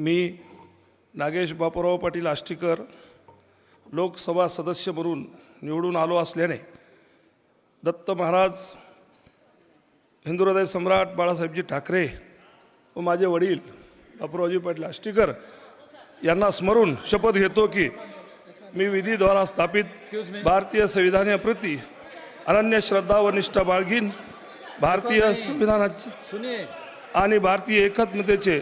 मी नागेश बापूराव पाटील आष्टीकर लोकसभा सदस्य म्हणून निवडून आलो असल्याने दत्त महाराज हिंदुहृदय सम्राट बाळासाहेबजी ठाकरे व माझे वडील बापूरावजी पाटील आष्टीकर यांना स्मरून शपथ घेतो की मी विधीद्वारा स्थापित भारतीय संविधानाप्रती अनन्य श्रद्धा व निष्ठा बाळगीन. भारतीय संविधानाचे आणि भारतीय एकात्मतेचे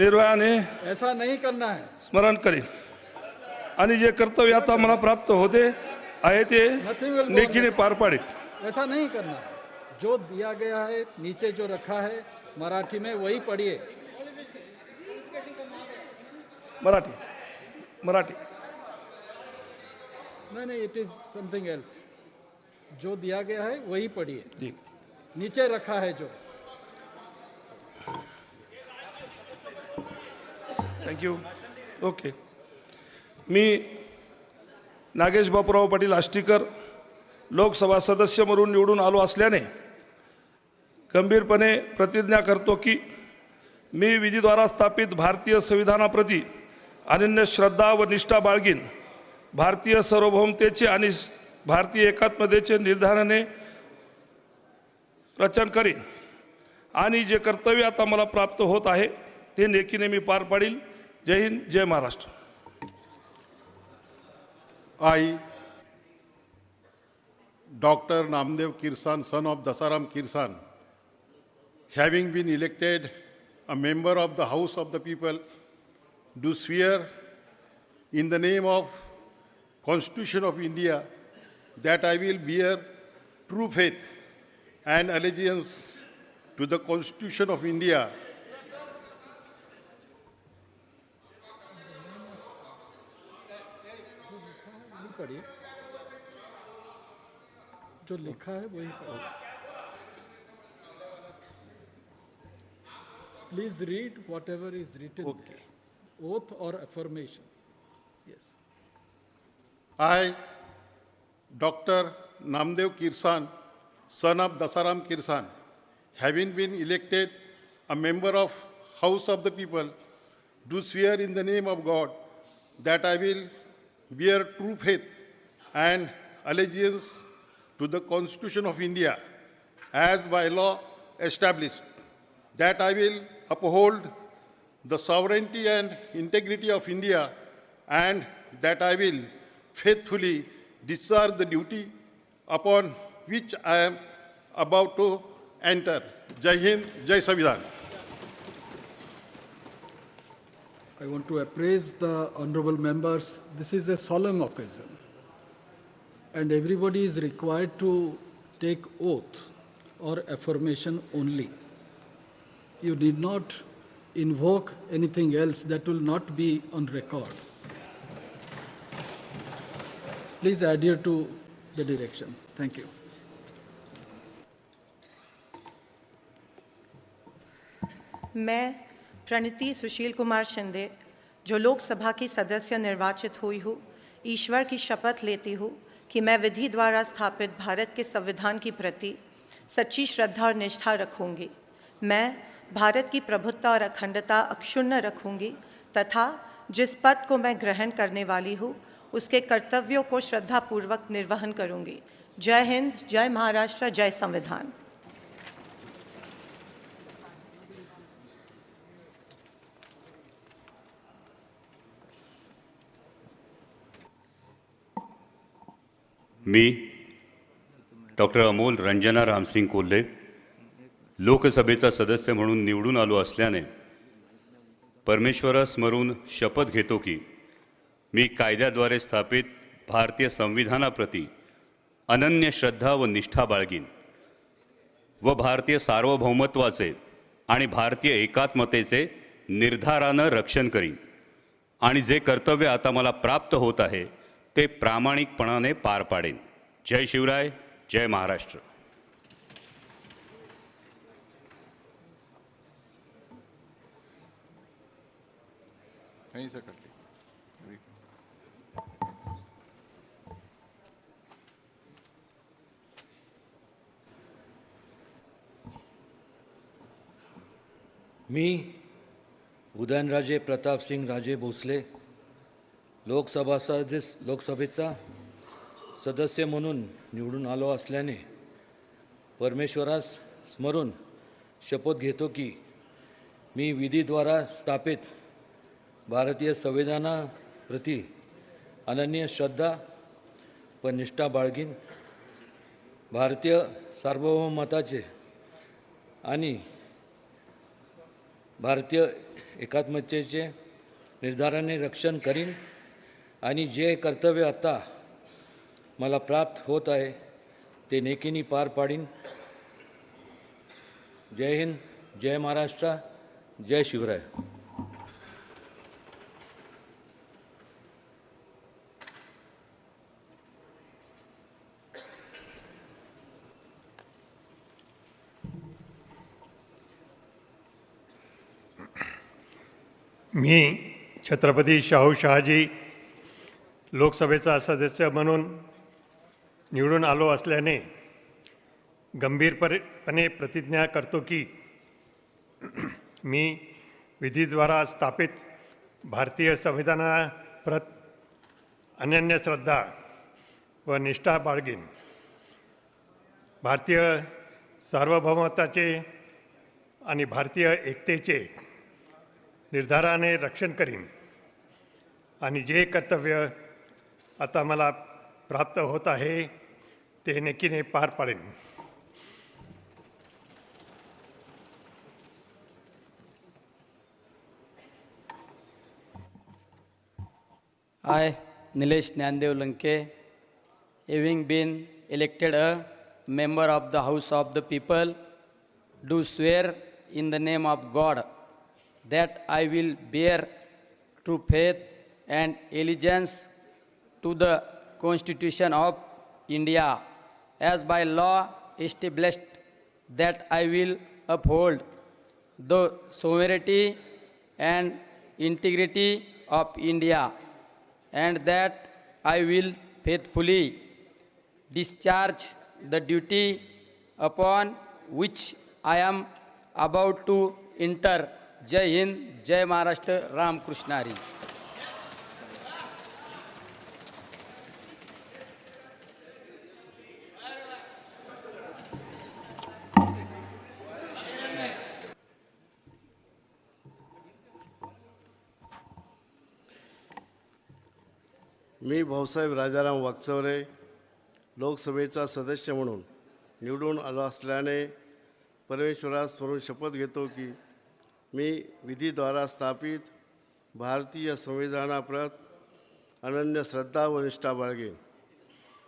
निर्भयाने ऐसा नहीं करना है। स्मरण करीन आणि जे कर्तव्य आता मला प्राप्त होते आहे ते Nothing will go लेखीने पार पाडेल ऐसा नहीं करना। जो दिया गया है नीचे जो रखा है मराठी में वही पढ़िए। मराठी मराठी। नहीं नहीं इट इज़ समथिंग एल्स जो दिया गया है वही पढ़िए। जी। नीचे रखा है जो। थँक्यू ओके मी नागेश बापूराव पाटील आष्टीकर लोकसभा सदस्य म्हणून निवडून आलो असल्याने गंभीरपणे प्रतिज्ञा करतो की मी विधीद्वारा स्थापित भारतीय संविधानाप्रती अनन्य श्रद्धा व निष्ठा बाळगीन. भारतीय सार्वभौमतेचे आणि भारतीय एकात्मतेचे निर्धाराने रचन करीन. आणि जे कर्तव्य आता मला प्राप्त होत आहे ते नेकीने मी पार पाडील. जय हिंद जय Maharashtra I, Dr. Namdev Kirsan, son of Dasaram Kirsan, having been elected a member of the House of the People, do swear in the name of Constitution of India that I will bear true faith and allegiance to the Constitution of India जो लिखा है वही please read whatever is written okay oath और affirmation yes I doctor Namdeo Kirsan son of Dasaram Kirsan having been elected a member of house of the people do swear in the name of God that I will bear true faith and allegiance to the Constitution of India as by law established, that I will uphold the sovereignty and integrity of India, and that I will faithfully discharge the duty upon which I am about to enter. Jai Hind, Jai Samvidhan. I want to appraise the honorable members. This is a solemn occasion, and everybody is required to take oath or affirmation only. You need not invoke anything else that will not be on record. Please adhere to the direction. Thank you. मैं प्रणति सुशील कुमार शिंदे जो लोकसभा की सदस्य निर्वाचित हुई हूँ ईश्वर की शपथ लेती हूँ कि मैं विधि द्वारा स्थापित भारत के संविधान की प्रति सच्ची श्रद्धा और निष्ठा रखूँगी। मैं भारत की प्रभुत्ता और अखंडता अक्षुण्ण रखूँगी तथा जिस पद को मैं ग्रहण करने वाली हूँ, उसके कर्तव्यों को श्रद्धापूर्वक निर्वहन करूँगी। जय हिंद, जय महाराष्ट्र, जय संविधान। मी डॉक्टर अमोल रंजना रामसिंग कोल्हे लोकसभेचा सदस्य म्हणून निवडून आलो असल्याने परमेश्वरास स्मरून शपथ घेतो की मी कायद्याद्वारे स्थापित भारतीय संविधानाप्रती अनन्य श्रद्धा व निष्ठा बाळगीन व भारतीय सार्वभौमत्वाचे आणि भारतीय एकात्मतेचे निर्धारानं रक्षण करीन. आणि जे कर्तव्य आता मला प्राप्त होत आहे ते प्रामाणिकपणाने पार पाडेन. जय शिवराय जय महाराष्ट्र. मी उदयनराजे प्रतापसिंग राजे भोसले लोकसभा सदस्य लोकसभेचा सदस्य म्हणून निवडून आलो असल्याने परमेश्वरास स्मरून शपथ घेतो की मी विधीद्वारा स्थापित भारतीय संविधानाप्रती अनन्य श्रद्धा व निष्ठा बाळगीन भारतीय सार्वभौमताचे आणि भारतीय एकात्मतेचे निर्धाराने रक्षण करीन. आणि जे कर्तव्य आता मला प्राप्त होत आहे ते नेकीनी पार पाडीन. जय हिंद जय महाराष्ट्र जय शिवराय. मी छत्रपती शाहू शहाजी लोकसभेचा सदस्य म्हणून निवडून आलो असल्याने गंभीरपणे प्रतिज्ञा करतो की मी विधीद्वारा स्थापित भारतीय संविधानाप्रत अनन्य श्रद्धा व निष्ठा बाळगीन. भारतीय सार्वभौमताचे आणि भारतीय एकतेचे निर्धाराने रक्षण करीन आणि जे कर्तव्य आता माला प्राप्त होता है तो नक्की ने पार पड़ेन। I, Nilesh Dnyandev Lanke having been elected a member of the house of the people do swear in the name of God that I will bear true faith and allegiance to the Constitution of India as by law established that I will uphold the sovereignty and integrity of India and that I will faithfully discharge the duty upon which I am about to enter. Jai Hind, Jai Maharashtra, Ram Krishna मी भाऊसाहेब राजाराम वागचौरे लोकसभेचा सदस्य म्हणून निवडून आलो असल्याने परमेश्वरास स्मरून शपथ घेतो की मी विधीद्वारा स्थापित भारतीय संविधानाप्रत अनन्य श्रद्धा व निष्ठा बाळगेन.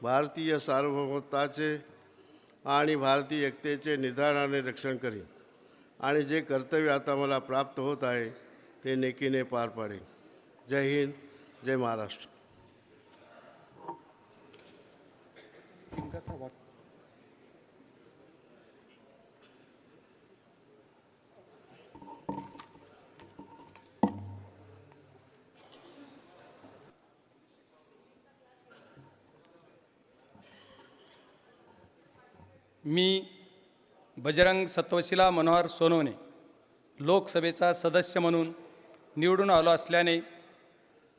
भारतीय सार्वभौमत्वाचे आणि भारतीय एकतेचे निर्धाराने रक्षण करीन आणि जे कर्तव्य आता मला प्राप्त होत आहे ते नेकीने पार पाडेन. जय हिंद जय महाराष्ट्र. मी बजरंग सत्वशिला मनोहर सोनवणे लोकसभेचा सदस्य म्हणून निवडून आलो असल्याने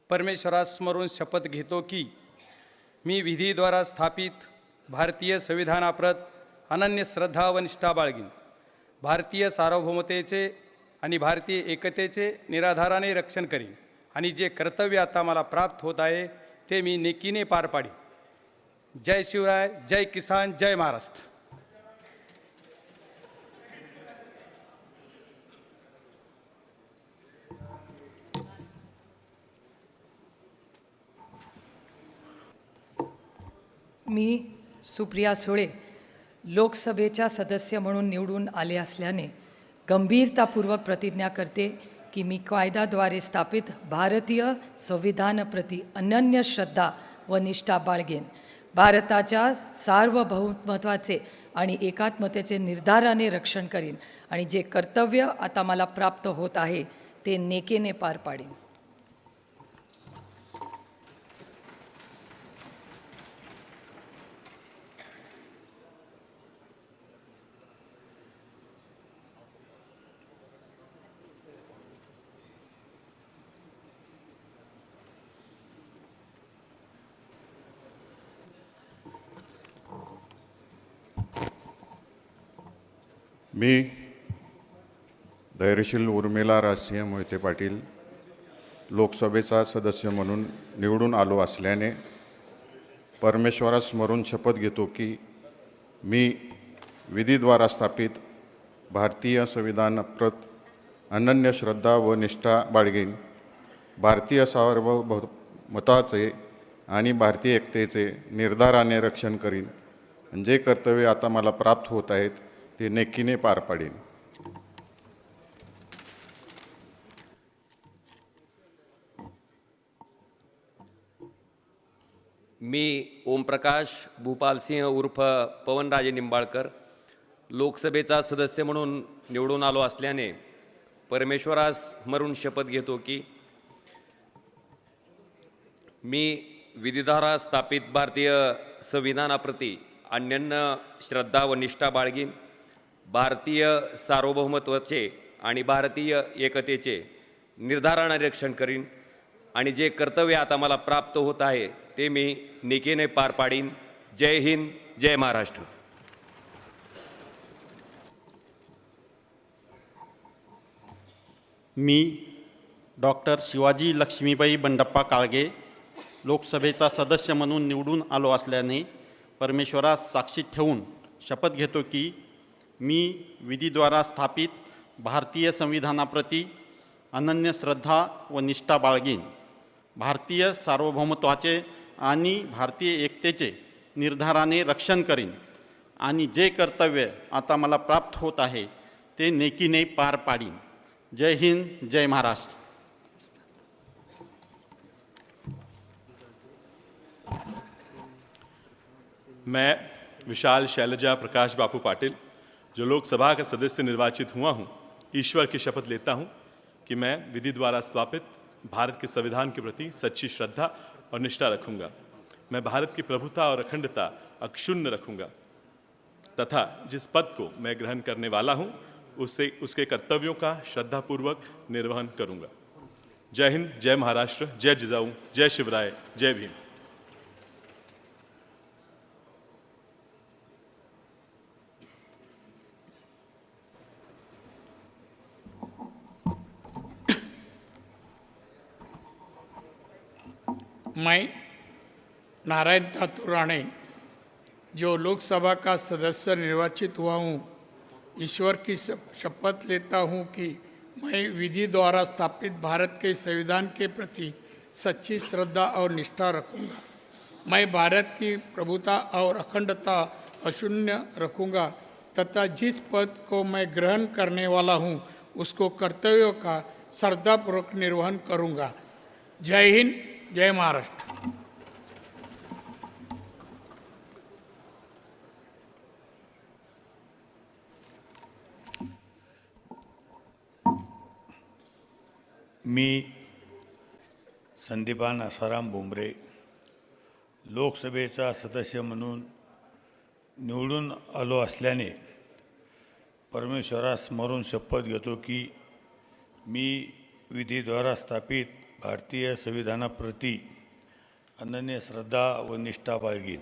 परमेश्वरास स्मरून शपथ घेतो की मी विधीद्वारा स्थापित भारतीय संविधानाप्रत अनन्य श्रद्धा व निष्ठा बाळगीन. भारतीय सार्वभौमतेचे आणि भारतीय एकतेचे निराधाराने रक्षण करीन आणि जे कर्तव्य आता मला प्राप्त होत आहे ते मी नेकीने पार पाडी जय शिवराय जय किसान जय महाराष्ट्र. मी सुप्रिया सुळे लोकसभेच्या सदस्य म्हणून निवडून आले असल्याने गंभीरतापूर्वक प्रतिज्ञा करते की मी कायद्याद्वारे स्थापित भारतीय संविधानप्रती अनन्य श्रद्धा व निष्ठा बाळगेन. भारताच्या सार्वभौमत्वाचे आणि एकात्मतेचे निर्धाराने रक्षण करीन आणि जे कर्तव्य आता मला प्राप्त होत आहे ते नेकेने पार पाडेन. मी धैर्यशील उर्मिला राजसिंह मोहिते पाटील लोकसभेचा सदस्य म्हणून निवडून आलो असल्याने परमेश्वरास स्मरून शपथ घेतो की मी विधीद्वारा स्थापित भारतीय संविधानप्रत अनन्य श्रद्धा व निष्ठा बाळगेन. भारतीय सार्वभौमताचे आणि भारतीय एकतेचे निर्धाराने रक्षण करीन. जे कर्तव्य आता मला प्राप्त होत आहेत ते नेकीने पार पाडेन. मी ओमप्रकाश भूपालसिंह उर्फ पवनराजे निंबाळकर लोकसभेचा सदस्य म्हणून निवडून आलो असल्याने परमेश्वरास मरून शपथ घेतो की मी विधिधारा स्थापित भारतीय संविधानाप्रती अन्यन्य श्रद्धा व निष्ठा बाळगीन. भारतीय सार्वभौमत्वाचे आणि भारतीय एकतेचे निर्धाराने रक्षण करीन आणि जे कर्तव्य आता मला प्राप्त होत आहे ते मी निकेने पार पाडीन. जय हिंद जय महाराष्ट्र. मी डॉक्टर शिवाजी लक्ष्मीबाई बंडप्पा काळगे लोकसभेचा सदस्य म्हणून निवडून आलो असल्याने परमेश्वरास साक्षी ठेवून शपथ घेतो की मी विधीद्वारा स्थापित भारतीय संविधानाप्रती अनन्य श्रद्धा व निष्ठा बाळगीन. भारतीय सार्वभौमत्वाचे आणि भारतीय एकतेचे निर्धाराने रक्षण करीन आणि जे कर्तव्य आता मला प्राप्त होत आहे ते नेकीने पार पाडीन. जय हिंद जय महाराष्ट्र. मैं विशाल शैलजा प्रकाश बापू पाटिल जो लोकसभा का सदस्य निर्वाचित हुआ हूँ, ईश्वर की शपथ लेता हूँ कि मैं विधि द्वारा स्थापित भारत के संविधान के प्रति सच्ची श्रद्धा और निष्ठा रखूँगा। मैं भारत की प्रभुता और अखंडता अक्षुण्ण रखूँगा। तथा जिस पद को मैं ग्रहण करने वाला हूँ उससे उसके कर्तव्यों का श्रद्धापूर्वक निर्वहन करूँगा। जय हिंद, जय महाराष्ट्र, जय जिजाऊ, जय शिवराय, जय भीम। मैं, नारायण ठाकुर राणे, जो लोकसभा का सदस्य निर्वाचित हुआ हूँ, ईश्वर की शपथ लेता हूँ कि मैं विधि द्वारा स्थापित भारत के संविधान के प्रति सच्ची श्रद्धा और निष्ठा रखूँगा। मैं भारत की प्रभुता और अखंडता अशून्य रखूँगा तथा जिस पद को मैं ग्रहण करने वाला हूँ, उसको कर्तव्यों का श्रद्धापूर्वक निर्वहन करूँगा। जय हिंद। जय महाराष्ट्र. मी संदीपान आसाराम बोंबरे लोकसभेचा सदस्य म्हणून निवडून आलो असल्याने परमेश्वरास स्मरून शपथ घेतो की मी विधीद्वारा स्थापित भारतीय संविधानाप्रती अनन्य श्रद्धा व निष्ठा बाळगीन.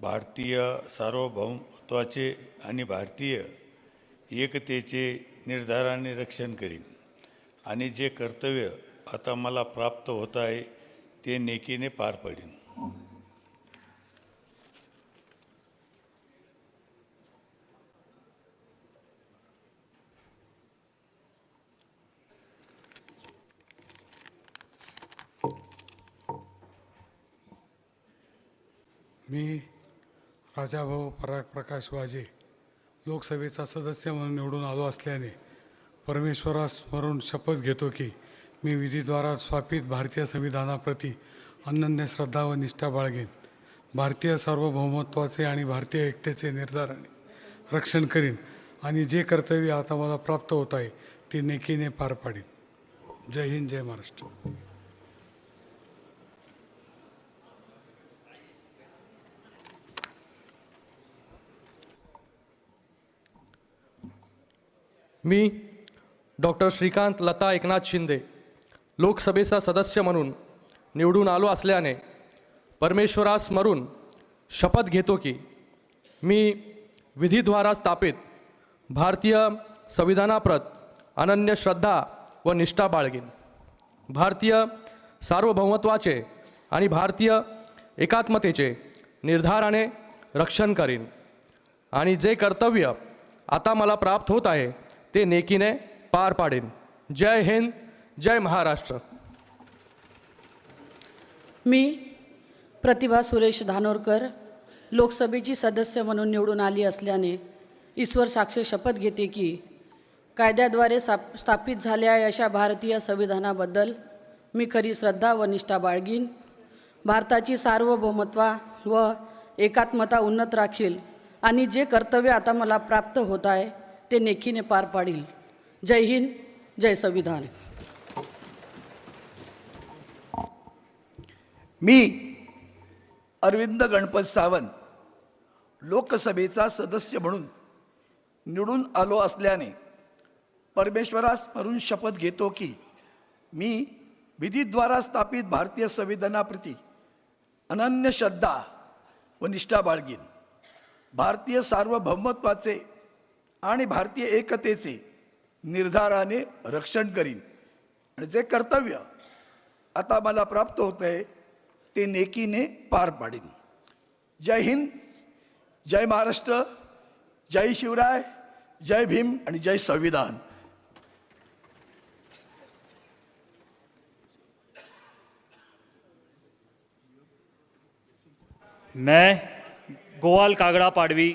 भारतीय सार्वभौमत्वाचे आणि भारतीय एकतेचे निर्धाराने रक्षण करीन. आणि जे कर्तव्य आता मला प्राप्त होत आहे ते नेकीने पार पडीन. मी राजाभाऊ पराग प्रकाश वाजे लोकसभेचा सदस्य म्हणून निवडून आलो असल्याने परमेश्वरास स्मरून शपथ घेतो की मी विधीद्वारा स्थापित भारतीय संविधानाप्रती अनन्य श्रद्धा व निष्ठा बाळगेन. भारतीय सार्वभौमत्वाचे आणि भारतीय एकतेचे निर्धार रक्षण करीन आणि जे कर्तव्य आता मला प्राप्त होत आहे ते नेकीने पार पाडीन. जय हिंद जय महाराष्ट्र. मी डॉक्टर श्रीकांत लता एकनाथ शिंदे लोकसभेचा सदस्य म्हणून निवडून आलो असल्याने परमेश्वरास मरून शपथ घेतो की मी विधीद्वारा स्थापित भारतीय संविधानाप्रत अनन्य श्रद्धा व निष्ठा बाळगीन. भारतीय सार्वभौमत्वाचे आणि भारतीय एकात्मतेचे निर्धाराने रक्षण करीन. आणि जे कर्तव्य आता मला प्राप्त होत आहे ते नेकीने पार पाडेन. जय हिंद जय महाराष्ट्र. मी प्रतिभा सुरेश धानोरकर लोकसभेची सदस्य म्हणून निवडून आली असल्याने ईश्वर साक्ष शपथ घेते की कायद्याद्वारे साप स्थापित झाल्या अशा भारतीय संविधानाबद्दल मी खरी श्रद्धा व निष्ठा बाळगीन. भारताची सार्वभौमत्वा व एकात्मता उन्नत राखील आणि जे कर्तव्य आता मला प्राप्त होत आहे ते नेखीने पार पाडील. जय हिंद जय संविधान. मी अरविंद गणपत सावंत लोकसभेचा सदस्य म्हणून निवडून आलो असल्याने परमेश्वरास स्मरून शपथ घेतो की मी विधीद्वारा स्थापित भारतीय संविधानाप्रती अनन्य श्रद्धा व निष्ठा बाळगीन. भारतीय सार्वभौमत्वाचे आणि भारतीय एकतेचे निर्धाराने रक्षण करीन. आणि जे कर्तव्य आता मला प्राप्त होत आहे ते नेकीने पार पाडीन. जय हिंद जय महाराष्ट्र जय शिवराय जय भीम आणि जय संविधान. मैं गोवाल कागड़ा पाडवी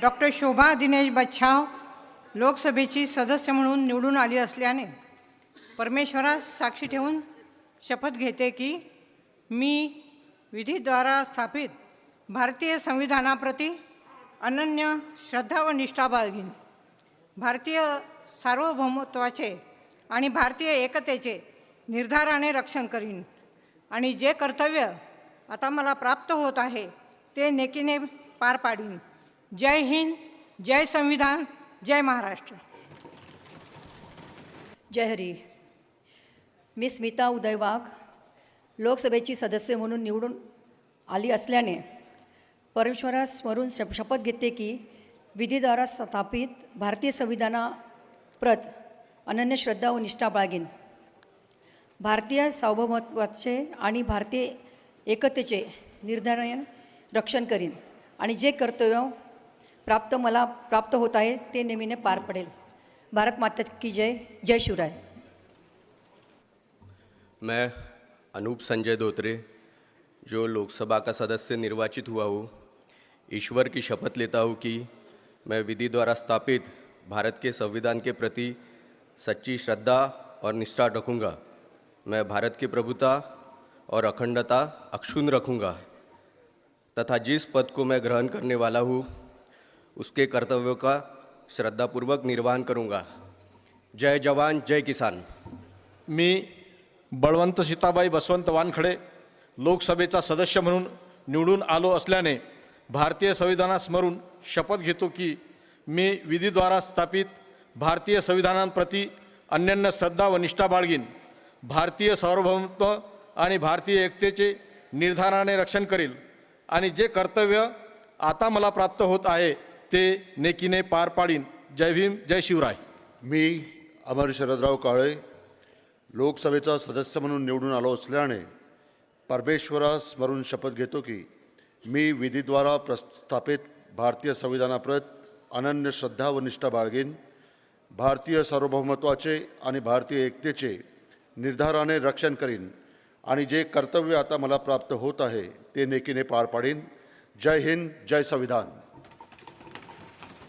डॉक्टर शोभा दिनेश बच्छाव लोकसभेची सदस्य म्हणून निवडून आली असल्याने परमेश्वरास साक्षी ठेवून शपथ घेते की मी विधीद्वारा स्थापित भारतीय संविधानाप्रती अनन्य श्रद्धा व निष्ठा बाळगीन. भारतीय सार्वभौमत्वाचे आणि भारतीय एकतेचे निर्धाराने रक्षण करीन. आणि जे कर्तव्य आता मला प्राप्त होत आहे ते नेकीने पार पाडीन. जय हिंद जय संविधान जय महाराष्ट्र. जय हरी. मी स्मिता उदय वाघ लोकसभेची सदस्य म्हणून निवडून आली असल्याने परमेश्वरास वरून शप शपथ घेते की विधीद्वारा स्थापित भारतीय संविधानाप्रत अनन्य श्रद्धा व निष्ठा बाळगीन. भारतीय सार्वभौमत्वाचे आणि भारतीय एकतेचे निर्धारण रक्षण करीन आणि जे कर्तव्य प्राप्त मला, प्राप्त होत आहे, ते नेहमीने पार पडेल. भारत माता की जय जय शिवराय. मैं, अनूप संजय धोत्रे, जो लोकसभा का सदस्य निर्वाचित हुआ हूँ, ईश्वर की शपथ लेता हूँ कि मैं विधि द्वारा स्थापित भारत के संविधान के प्रति सच्ची श्रद्धा और निष्ठा रखूँगा। मैं भारत की प्रभुता और अखंडता अक्षुण रखूँगा, तथा जिस पद को मैं ग्रहण करने वाला हूँ उसके कर्तव्यों का श्रद्धापूर्वक निर्वहन करूंगा। जय जवान जय किसान। मी बळवंत सीताबाई बसवंत वानखडे लोकसभेचा सदस्य म्हणून निवडून आलो असल्याने भारतीय संविधानास्मरून शपथ घेतो की मी विधीद्वारा स्थापित भारतीय संविधानांप्रती अन्यन्य श्रद्धा व निष्ठा बाळगीन भारतीय सार्वभौमत्व आणि भारतीय एकतेचे निर्धाराने रक्षण करेल आणि जे कर्तव्य आता मला प्राप्त होत आहे ते नेकीने पार पाडीन. जय भीम जय शिवराय. मी अमर शरदराव काळे लोकसभेचा सदस्य म्हणून निवडून आलो असल्याने परमेश्वरास स्मरून शपथ घेतो की मी विधीद्वारा प्रस्थापित भारतीय संविधानाप्रत अनन्य श्रद्धा व निष्ठा बाळगीन. भारतीय सार्वभौमत्वाचे आणि भारतीय एकतेचे निर्धाराने रक्षण करीन आणि जे कर्तव्य आता मला प्राप्त होत आहे ते नेकीने पार पाडीन. जय हिंद जय संविधान.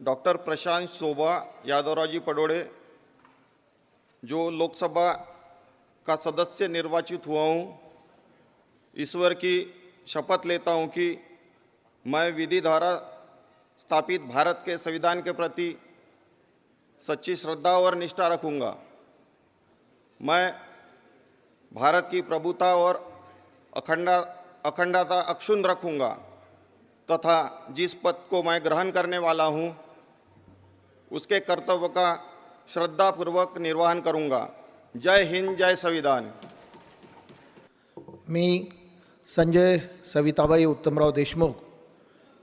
डॉक्टर प्रशांत शोभा यादवरावजी पडोड़े जो लोकसभा का सदस्य निर्वाचित हुआ हूँ, ईश्वर की शपथ लेता हूँ कि मैं विधि द्वारा स्थापित भारत के संविधान के प्रति सच्ची श्रद्धा और निष्ठा रखूँगा। मैं भारत की प्रभुता और अखंडा, अखंडता अक्षुण रखूँगा तथा जिस पद को मैं ग्रहण करने वाला हूँ उसके कर्तव्य का श्रद्धापूर्वक निर्वहन करूंगा। जय हिंद जय संविधान। मी संजय सविताबाई उत्तमराव देशमुख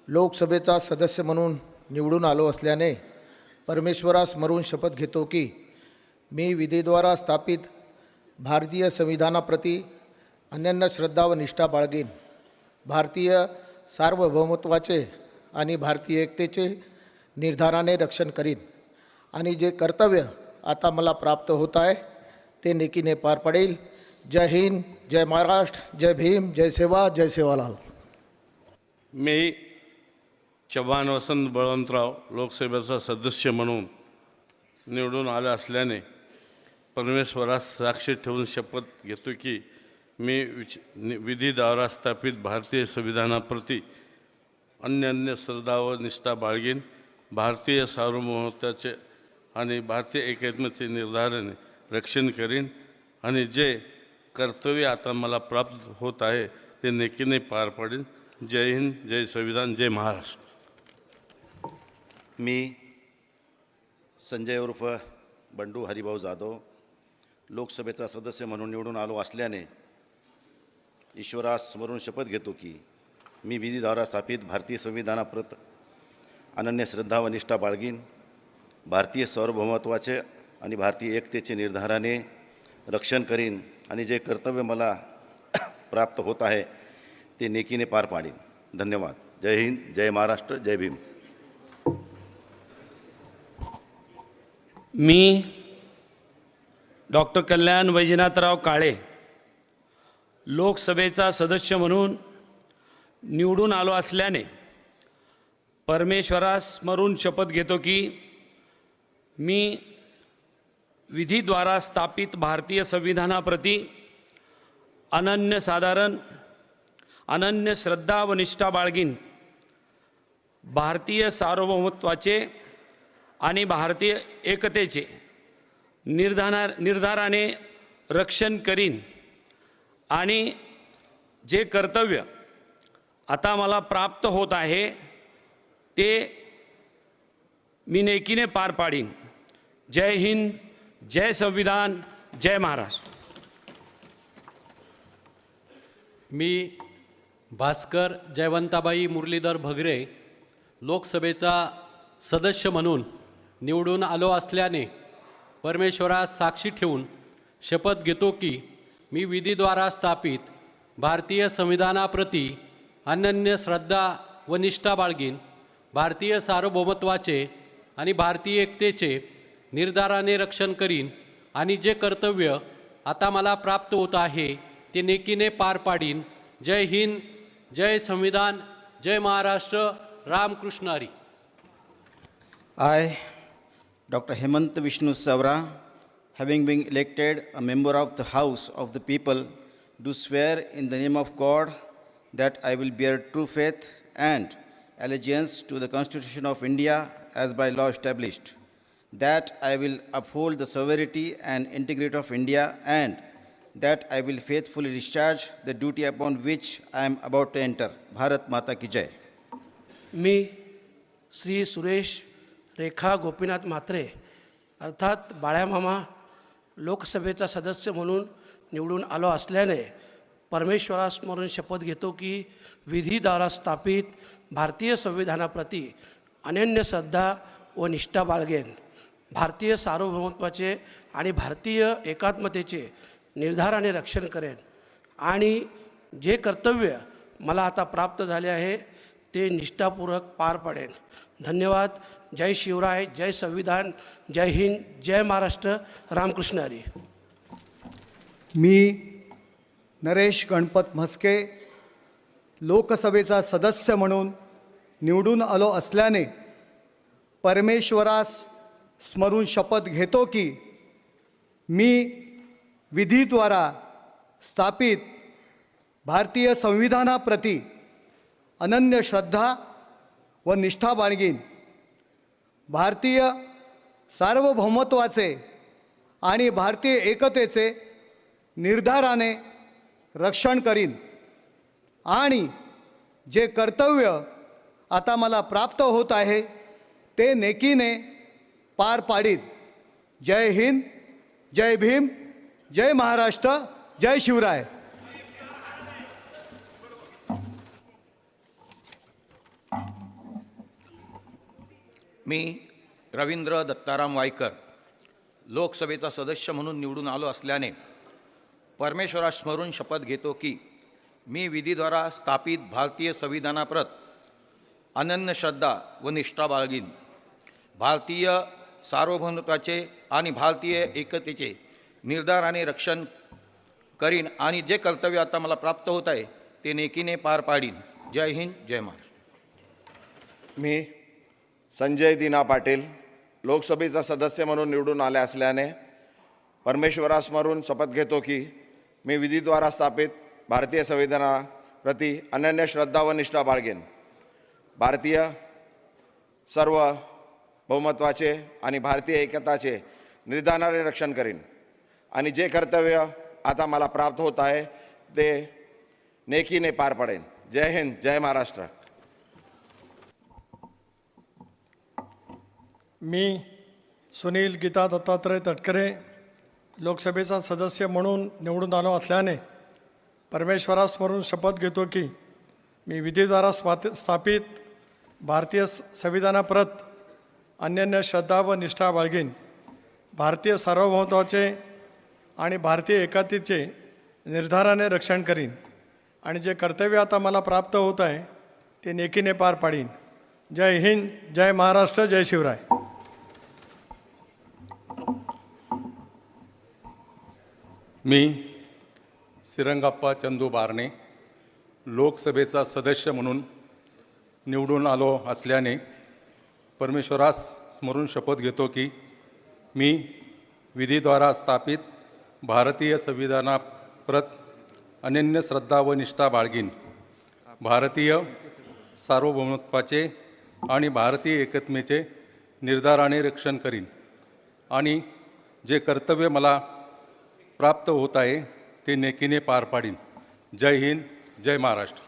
लोकसभेचा सदस्य म्हणून निवडून आलो असल्याने परमेश्वरास मरून शपथ घेतो की मी विधीद्वारा स्थापित भारतीय संविधानाप्रती अनन्य श्रद्धा व निष्ठा बाळगीन. भारतीय सार्वभौमत्वाचे आणि भारतीय एकतेचे निर्धाराने रक्षण करीन. आणि जे कर्तव्य आता मला प्राप्त होत आहे ते नेकीने पार पडेल. जय हिंद जय महाराष्ट्र जय भीम जय सेवा जय सेवालाल. मी चव्हाण वसंत बळवंतराव लोकसभेचा सदस्य म्हणून निवडून आला असल्याने परमेश्वरास साक्षी ठेवून शपथ घेतो की मी विच नि- विधीद्वारा स्थापित भारतीय संविधानाप्रती अन्य अन्य श्रद्धा व निष्ठा बाळगीन. भारतीय सार्वभौमत्वाचे आणि भारतीय एकात्मचे निर्धाराने रक्षण करीन आणि जे कर्तव्य आता मला प्राप्त होत आहे ते नेकीने पार पाडेन. जय हिंद जय संविधान जय महाराष्ट्र. मी संजय उर्फ बंडू हरिभाऊ जाधव लोकसभेचा सदस्य म्हणून निवडून आलो असल्याने ईश्वरास स्मरून शपथ घेतो की मी विधीद्वारा स्थापित भारतीय संविधानाप्रत अनन्य श्रद्धा व निष्ठा बाळगीन. भारतीय सार्वभौमत्वाचे आणि भारतीय एकतेचे निर्धाराने रक्षण करीन आणि जे कर्तव्य मला प्राप्त होत आहे ते नेकीने पार पाडीन. धन्यवाद. जय हिंद जय महाराष्ट्र जय भीम. मी डॉक्टर कल्याण वैजनाथराव काळे लोकसभेचा सदस्य म्हणून निवडून आलो असल्याने परमेश्वरास स्मरून शपथ घेतो की मी विधीद्वारा स्थापित भारतीय संविधानाप्रती अनन्य साधारण अनन्य श्रद्धा व निष्ठा बाळगीन. भारतीय सार्वभौमत्वाचे आणि भारतीय एकतेचे निर्धारा निर्धाराने रक्षण करीन. आणि जे कर्तव्य आता मला प्राप्त होत आहे ते मी नेकीने पार पाडीन. जय हिंद जय संविधान जय महाराष्ट्र. मी भास्कर जयवंताबाई मुरलीधर भगरे लोकसभेचा सदस्य म्हणून निवडून आलो असल्याने परमेश्वरास साक्षी ठेवून शपथ घेतो की मी विधीद्वारा स्थापित भारतीय संविधानाप्रती अनन्य श्रद्धा व निष्ठा बाळगीन. भारतीय सार्वभौमत्वाचे आणि भारतीय एकतेचे निर्धाराने रक्षण करीन आणि जे कर्तव्य आता मला प्राप्त होत आहे ते नेकीने पार पाडीन. जय हिंद जय संविधान जय Maharashtra Ramkrishnahari I doctor Hemant Vishnu Savara having been elected a member of the house of the people do swear in the name of God that I will bear true faith and allegiance to the Constitution of India as by law established, that I will uphold the sovereignty and integrity of India, and that I will faithfully discharge the duty upon which I am about to enter. Bharat Mata Ki Jai. मी श्री सुरेश रेखा गोपीनाथ म्हात्रे अर्थात बाळ्यामामा लोकसभेचा सदस्य म्हणून निवडून आलो असल्याने परमेश्वरास्मरून शपथ घेतो की विधीद्वारा स्थापित भारतीय संविधानाप्रती अनन्य श्रद्धा व निष्ठा बाळगेन. भारतीय सार्वभौमत्वाचे आणि भारतीय एकात्मतेचे निर्धाराने रक्षण करेन. आणि जे कर्तव्य मला आता प्राप्त झाले आहे ते निष्ठापूर्वक पार पाडेन. धन्यवाद. जय शिवराय जय संविधान जय हिंद जय महाराष्ट्र. रामकृष्ण हरी. मी नरेश गणपत म्हस्के लोकसभेचा सदस्य म्हणून निवडून आलो असल्याने परमेश्वरास स्मरून शपथ घेतो की मी विधीद्वारा स्थापित भारतीय संविधानाप्रती अनन्य श्रद्धा व निष्ठा बाळगीन. भारतीय सार्वभौमत्वाचे आणि भारतीय एकतेचे निर्धाराने रक्षण करीन. आणि जे कर्तव्य आता मला प्राप्त होत आहे. ते नेकीने पार पाडीत. जय हिंद जय भीम जय महाराष्ट्र जय शिवराय. मी रवींद्र दत्ताराम वायकर लोकसभेचा सदस्य म्हणून निवडून आलो असल्याने परमेश्वरास स्मरून शपथ घेतो की मी विधीद्वारा स्थापित भारतीय संविधानाप्रत अनन्य श्रद्धा व निष्ठा बाळगीन. भारतीय सार्वभौमत्वाचे आणि भारतीय एकतेचे निर्धाराने रक्षण करीन आणि जे कर्तव्य आता मला प्राप्त होत आहे ते नेकीने पार पाडीन. जय हिंद जय महाराष्ट्र. मी संजय दिना पाटील लोकसभेचा सदस्य म्हणून निवडून आले असल्याने परमेश्वरास्मरून शपथ घेतो की मी विधीद्वारा स्थापित भारतीय संविधानाप्रती अनन्य श्रद्धा व निष्ठा बाळगेन. भारतीय सर्व बहुमत्वाचे आणि भारतीय एकताचे निर्धानाने रक्षण करीन. आणि जे कर्तव्य आता मला प्राप्त होत आहे ते नेकीने पार पडेन. जय हिंद जय महाराष्ट्र. मी सुनील गीता दत्तात्रय तटकरे लोकसभेचा सदस्य म्हणून निवडून आलो असल्याने परमेश्वरास्मरून शपथ घेतो की मी विधीद्वारा स्वात स्थापित भारतीय स- संविधानाप्रत अन्यान्य श्रद्धा व निष्ठा बाळगीन. भारतीय सार्वभौमत्वाचे आणि भारतीय एकातीचे निर्धाराने रक्षण करीन. आणि जे कर्तव्य आता मला प्राप्त होत आहे ते नेकीने पार पाडीन. जय हिंद जय महाराष्ट्र जय शिवराय. मी सिरंगाप्पा चंदू बारणे लोकसभेचा सदस्य म्हणून निवडून आलो असल्याने परमेश्वरास स्मरून शपथ घेतो की मी विधीद्वारा स्थापित भारतीय संविधानाप्रत अनन्य श्रद्धा व निष्ठा बाळगीन. भारतीय सार्वभौमत्वाचे आणि भारतीय एकत्मेचे निर्धाराने रक्षण करीन. आणि जे कर्तव्य मला प्राप्त होत आहे ते नेकीने पार पाडीन. जय हिंद जय महाराष्ट्र.